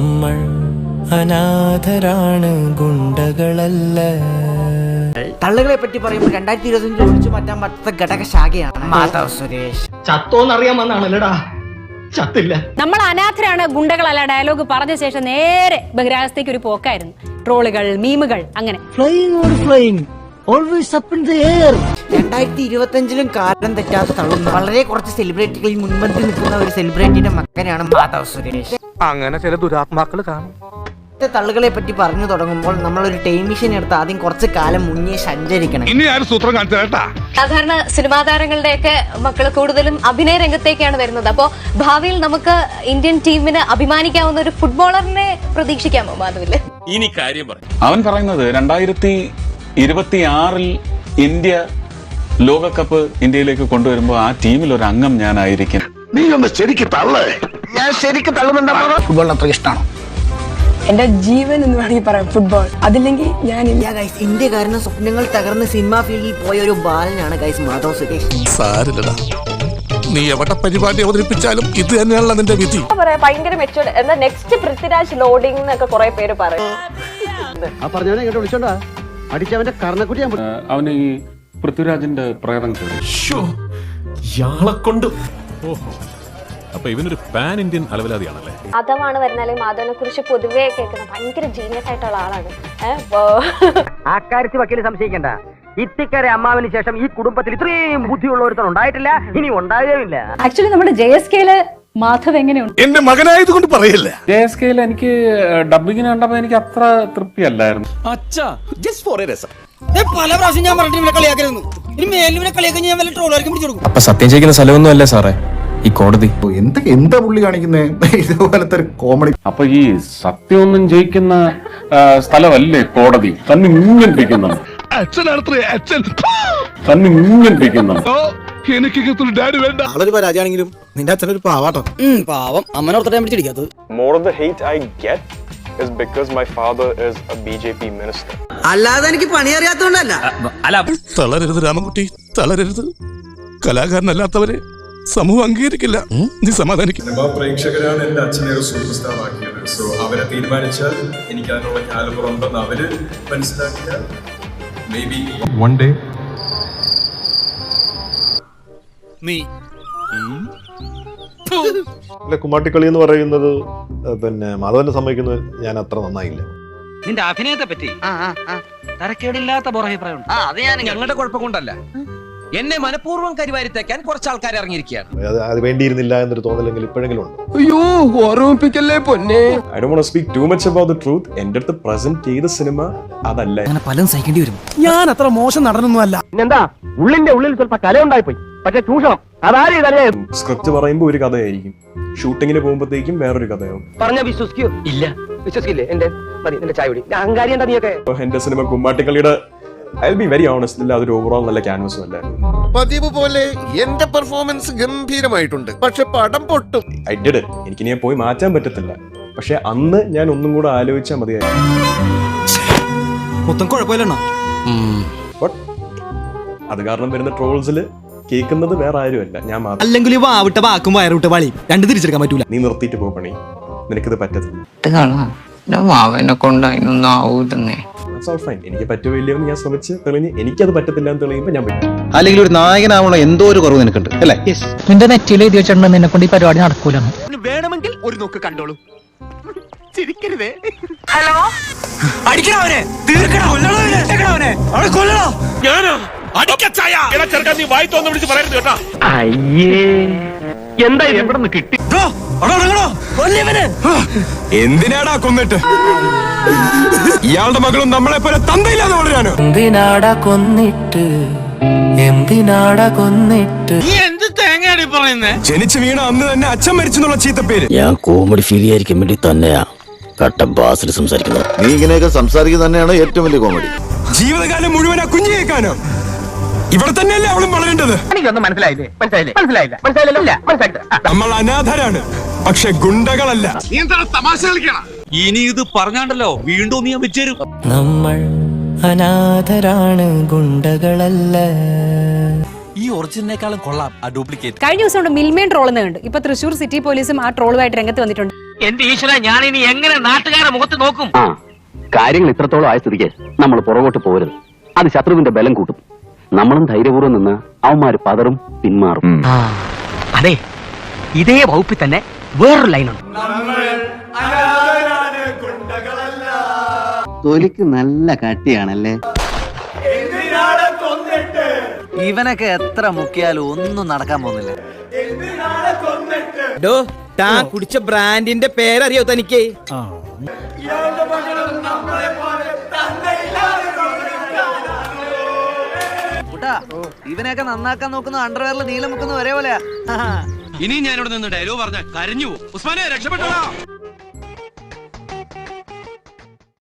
നമ്മൾ അനാഥരാണ് ഗുണ്ടകളല്ല. തള്ളുകളെ പറ്റി പറയുമ്പോൾ രണ്ടായിരത്തി ഇരുപത്തഞ്ചിൽ ഒഴിച്ചു മാറ്റാൻ പറ്റാത്ത ഘടക ശാഖയാണ് മാധവ് സുരേഷ്. ചത്തോന്നറിയാമെന്നാണല്ലടാ? ചത്തില്ല. നമ്മൾ അനാഥരാണ് ഗുണ്ടകളല്ല ഡയലോഗ് പറഞ്ഞ ശേഷം നേരെ ബഹിരാകാശത്തേക്ക് ഒരു പോക്കായിരുന്നു. ട്രോളുകൾ മീമുകൾ അങ്ങനെ. Flying or flying always up in the air രണ്ടായിരത്തി ഇരുപത്തഞ്ചിലും കാലം തെറ്റാതെ തള്ളുന്ന. വളരെ കുറച്ച് സെലിബ്രിറ്റികളിൽ മുൻപന്തി നിൽക്കുന്ന ഒരു സെലിബ്രിറ്റിയുടെ മകനാണ് മാധവ് സുരേഷ്. അങ്ങനെ ചില ദുരാത്മാക്കൾ കാണും. തള്ളുകളെ പറ്റി പറഞ്ഞു തുടങ്ങുമ്പോൾ നമ്മൾ ഒരു ടൈം മെഷീൻ എടുത്ത് ആദ്യം കുറച്ച് കാലം മുന്നേ സഞ്ചരിക്കണം. ഇനി ആരും സൂത്രം കാണിച്ചു സാധാരണ സിനിമാ താരങ്ങളുടെയൊക്കെ മക്കൾ കൂടുതലും അഭിനയ രംഗത്തേക്കാണ് വരുന്നത്. അപ്പോ ഭാവിയിൽ നമുക്ക് ഇന്ത്യൻ ടീമിന് അഭിമാനിക്കാവുന്ന ഒരു ഫുട്ബോളറിനെ പ്രതീക്ഷിക്കാമോ മാധവിൽ? ഇനി കാര്യം പറയും അവൻ പറയുന്നത് രണ്ടായിരത്തി ഇരുപത്തി ആറിൽ ഇന്ത്യ ലോകകപ്പ് ഇന്ത്യയിലേക്ക് കൊണ്ടുവരുമ്പോൾ ആ ടീമിൽ ഒരു അംഗം ഞാനായിരിക്കും. നീ ഒന്ന് ശരിക്കും തള്ളേ. ഞാൻ ശരിക്കും തള്ളുന്നുണ്ടോ ഫുട്ബോൾ അത്ര ഇഷ്ടമാണ് എന്റെ ജീവൻ എന്ന് വേണമെങ്കിൽ പറയാം ഫുട്ബോൾ. അതില്ലെങ്കിൽ ഞാൻ ഇല്ല. ഗൈസ് ഇന്ത്യ കാരണം സ്വപ്നങ്ങൾ തകർന്ന് സിനിമാ ഫീൽഡിൽ പോയ ഒരു ബാലനാണ് ഗൈസ് മാധവ് സുരേഷ്. സാരില്ലടാ. നീ എവിടെ പരിപാടി അവതരിപ്പിച്ചാലും ഇത് തന്നെയാണല്ലോ നിന്റെ വിധി. പറയാ ഭയങ്കര മെച്ചൂർഡ് എന്നാ നെക്സ്റ്റ് പൃഥ്വിരാജ് ലോഡിംഗ് എന്നൊക്കെ കുറെ പേര് പറയും. ആ പറഞ്ഞവനെ ഇങ്ങോട്ട് വിളിച്ചോണ്ടാ. അടിച്ചവന്റെ കർണക്കുട്ടി ഞാൻ അവന് ഈ പൃഥ്വിരാജിന്റെ പ്രേതം ഇയാളെ കൊണ്ട് അപ്പൊ ഇവനൊരു പാൻ ഇന്ത്യൻ അലവലാതിയാണല്ലേ? അതമാണ് വരുന്നാലും മാധവനെ കുറിച്ച് പൊതുവേ കേൾക്കുന്ന ഭയങ്കര ജീനിയസ് ആയിട്ടുള്ള ആളാണ്. ഏഹ് വക്കീൽ കാര്യത്തിൽ വക്കീൽ സംശയിക്കണ്ട. ഇത്തിക്കരെ അമ്മാവിന് ശേഷം ഈ കുടുംബത്തിൽ ഇത്രയും ബുദ്ധിയുള്ള ഒരുത്തൻ ഉണ്ടായിട്ടില്ല ഇനി ഉണ്ടാകുകയില്ല ആക്ച്വലി നമ്മുടെ ജെ എസ് കെയിൽ മാധവ് എങ്ങനെയുണ്ട്? എന്റെ മകനായതുകൊണ്ട് പറയല്ല. ജെ എസ് കെയിൽ എനിക്ക് ഡബിങ്ങിന് കണ്ടപ്പോൾ എനിക്ക് അത്ര തൃപ്തിയല്ലായിരുന്നു. പല പ്രാവശ്യം ഞാൻ പറഞ്ഞിട്ട് കളിയാക്കരുന്നു ഇനി മേലിനെ കളിയാക്കാൻ ഞാൻ വല്ല ട്രോളായിരിക്കും പിടിച്ചു കൊടുക്കും. അപ്പൊ സത്യം ചെയ്യുന്ന സ്ഥലമൊന്നും അല്ലേ സാറേ. ഈ കോടതി. എന്താ എന്താ പുള്ളി കാണിക്കുന്നേ? ഇതുപോലത്തെ ഒരു കോമഡി അപ്പൊ ഈ സത്യമൊന്നും ജയിക്കുന്ന സ്ഥലമല്ലേ കോടതി? തന്നെ ഇങ്ങനെ തന്നെ ഇങ്ങനെ ആളൊരു പരാജയാണെങ്കിലും നിന്റെ ഒരു പാവാട്ടോ. പാവം. അമ്മനോർത്തിട്ട് ഞാൻ പിടിച്ചിരിക്കാത്തത്. More of the hate I get is because my father is a BJP minister. അല്ലാതെ എനിക്ക് പണി അറിയാത്തോണ്ടല്ല തളരരുത് രാമൻകുട്ടി തളരരുത്. കലാകാരനല്ലാത്തവരെ സമൂഹം അംഗീകരിക്കില്ല. നീ സമാധാനിക്കും. സിനിമാ പ്രേക്ഷകരാണ് എന്റെ അച്ഛനെ ഒരു സൂപ്പർ സ്റ്റാർ ആക്കിയത് സോ അവരെ തീരുമാനിച്ചാൽ എനിക്ക് അതിനുള്ള കാലബർ ഉണ്ടെന്ന് അവർ മനസ്സിലാക്കിയാൽ മേ ബി വൺ ഡേ അല്ല കുമ്മാട്ടിക്കളി എന്ന് പറയുന്നത് പിന്നെ മാധവനെ സമ്മതിക്കുന്നത് ഞാൻ അത്ര നന്നായില്ല. നിന്റെ അഭിനയത്തെ പറ്റി? തരക്കേടില്ലാത്ത ഞാൻ ഞങ്ങളുടെ കുഴപ്പം കൊണ്ടല്ല. എന്നെ മനഃപൂർവം കരിവാരിത്തേക്കാൻ കുറച്ച് ആൾക്കാർ ഇറങ്ങിയിരിക്കുകയാണ്. അത് അത് വേണ്ടിയിരുന്നില്ല എന്നൊരു തോന്നലെങ്കിൽ ഇപ്പോഴെങ്കിലും ഉണ്ട്. അയ്യോ ഓർമ്മിപ്പിക്കല്ലേ പൊന്നെ? I do speak too much about the truth എന്റെ അടുത്ത് പ്രസന്റ് ചെയ്ത സിനിമ അതല്ല. അങ്ങനെ പലതും സഹിക്കേണ്ടി വരും. ഞാൻ അത്ര മോശം നടനൊന്നും അല്ല പിന്നെന്താ? ഉള്ളിന്റെ ഉള്ളിൽ സ്വല്പ കലയുണ്ടായി പോയി പക്ഷെ ചൂഷണം. സ്ക്രിപ്റ്റ് പറയുമ്പോൾ ഒരു കഥയായിരിക്കും. ഷൂട്ടിങ്ങിന് പോകുമ്പോഴത്തേക്കും വേറൊരു കഥയാവും. പറഞ്ഞ വിശ്വസിക്കൂ. ഇല്ല. വിശ്വസിക്കില്ലേ? എന്റെ മതി എന്റെ ചായ കുടി. അഹങ്കാരി എന്താ നീയൊക്കെ? ഒക്കെ എന്റെ സിനിമ കുമ്മാട്ടിക്കളിയുടെ ഐ ബി വെരി ഓണസ്റ്റ് ഇല്ല അതൊരു ഓവറോൾ നല്ല ക്യാൻവസും അല്ലായിരുന്നു. പതിവ് പോലെ എന്റെ പെർഫോമൻസ് ഗംഭീരമായിട്ടുണ്ട്. പക്ഷെ പടം പൊട്ടും. ഐ ഡിഡ് എനിക്ക് ഇനി പോയി മാറ്റാൻ പറ്റത്തില്ല. പക്ഷെ അന്ന് ഞാൻ ഒന്നും കൂടെ ആലോചിച്ചാൽ മതിയായിരുന്നു. മൊത്തം കുഴപ്പമില്ലണ്ണ But അത് കാരണം വരുന്ന ട്രോൾസിൽ കേൾക്കുന്നത് വേറെ ആരുമല്ല. ഞാൻ മാത്രം. അല്ലെങ്കിൽ വാവിട്ട വാക്കും വയറുവിട്ട വളി രണ്ട് തിരിച്ചെടുക്കാൻ പറ്റൂല. നീ നിർത്തിയിട്ട് പോ പണി. നിനക്കിത് പറ്റത്തില്ല. അവനെ കൊണ്ട് അതിനൊന്നും ആവൂലെന്നേ All fine. എനിക്ക് പറ്റുമോ എന്ന് ഞാൻ ശ്രമിച്ച് തെളിഞ്ഞ് എനിക്കത് പറ്റത്തില്ല എന്ന് തെളിയുമ്പോൾ ഞാൻ പറ്റും അല്ലെങ്കിൽ ഒരു നായകനാവണ എന്തോ ഒരു കുറവ് നിനക്കുണ്ട് അല്ലേ? നിന്റെ നെറ്റിയിൽ എഴുതി വെച്ചിട്ടുണ്ട് നിന്നെ കൊണ്ട് ഈ പരിപാടി നടക്കൂല വേണമെങ്കിൽ ഒരു നോക്ക് കണ്ടോളൂ. ചിരിക്കരുതേ. ഹലോ? അടിക്കണവനെ തീർക്കണോ കൊല്ലണവനെ അവനെ. കൊല്ലണോ ഞാനോ? അടിക്കച്ചായ ചെറുക്കാൻ നീ വായി തോന്നു വിളിച്ച് പറയരുത് കേട്ടാ. അയ്യേ. എന്താ എവിടെ നിന്ന് കിട്ടി? എന്തിനാടാ കൊന്നിട്ട്? ഇയാളുടെ മകളും നമ്മളെ പോലെ തന്തയില്ലാതെ വളരാനോ? എന്തിനാടാ കൊന്നിട്ട്? എന്തിനാടാ കൊന്നിട്ട്? ജനിച്ചു വീണ അന്ന് തന്നെ അച്ഛൻ മരിച്ചെന്നുള്ള ചീത്തപ്പേര്. ഞാൻ കോമഡി ഫീൽ ചെയ്യാതിരിക്കാൻ വേണ്ടി തന്നെയാ കട്ട ബാസിൽ സംസാരിക്കുന്നത്. നീ ഇങ്ങനെയൊക്കെ സംസാരിക്കുന്നത് തന്നെയാണ് ഏറ്റവും വലിയ കോമഡി ജീവിതകാലം മുഴുവൻ ആ കുഞ്ഞു കേൾക്കാനോ ഇവിടെ തന്നെയല്ലേ അവളും വളരേണ്ടത്? എനിക്കൊന്നും മനസ്സിലായില്ലേ? മനസ്സിലായില്ലേ? മനസ്സിലായില്ല? മനസ്സിലായില്ല. മനസ്സിലായിട്ട് നമ്മൾ അനാഥരാണ് പക്ഷെ ഗുണ്ടകളല്ല. തമാശ കളിക്കണം? ഇനി ഇത് പറഞ്ഞാണ്ടല്ലോ വീണ്ടും നീ വെച്ചേരും. നമ്മൾ അനാഥരാണ് ഗുണ്ടകളല്ല. ഈ ഒറിജിനേക്കാളും കൊള്ളാം ആ ഡ്യൂപ്ലിക്കേറ്റ്. കഴിഞ്ഞ ദിവസം കൊണ്ട് മിൽമേൻ ട്രോൾ എന്ന് കണ്ടു. ഇപ്പൊ തൃശ്ശൂർ സിറ്റി പോലീസും ആ ട്രോളുമായിട്ട് രംഗത്ത് വന്നിട്ടുണ്ട്. എന്റെ ഈശ്വര ഞാൻ ഇനി എങ്ങനെ നാട്ടുകാരെ മുഖത്ത് നോക്കും? കാര്യങ്ങൾ ഇത്രത്തോളം ആയ സ്ഥിതിക്ക് നമ്മൾ പുറകോട്ട് പോരുത് അത് ശത്രുവിന്റെ ബലം കൂട്ടും. നമ്മളും ധൈര്യപൂർവം നിന്ന് അവന്മാര് പതറും പിന്മാറും. അതെ. ഇതേ വകുപ്പിൽ തന്നെ വേറൊരു ലൈനുണ്ട്. തൊലിക്ക് നല്ല കട്ടിയാണല്ലേ? ഇവനൊക്കെ എത്ര മുക്കിയാലും ഒന്നും നടക്കാൻ പോകുന്നില്ല. ഡോ ടാ കുടിച്ച ബ്രാൻഡിന്റെ പേരറിയോ തനിക്ക്? ഇവനെയൊക്കെ നന്നാക്കാൻ നോക്കുന്ന അണ്ടർവെയറിൽ നീലം മുക്കുന്ന ഒരേ പോലെയാ ഇനി ഞാനിവിടെ നിന്ന് ഡയലോഗ് പറഞ്ഞ കരഞ്ഞു ഉസ്മാനെ രക്ഷപ്പെട്ടോ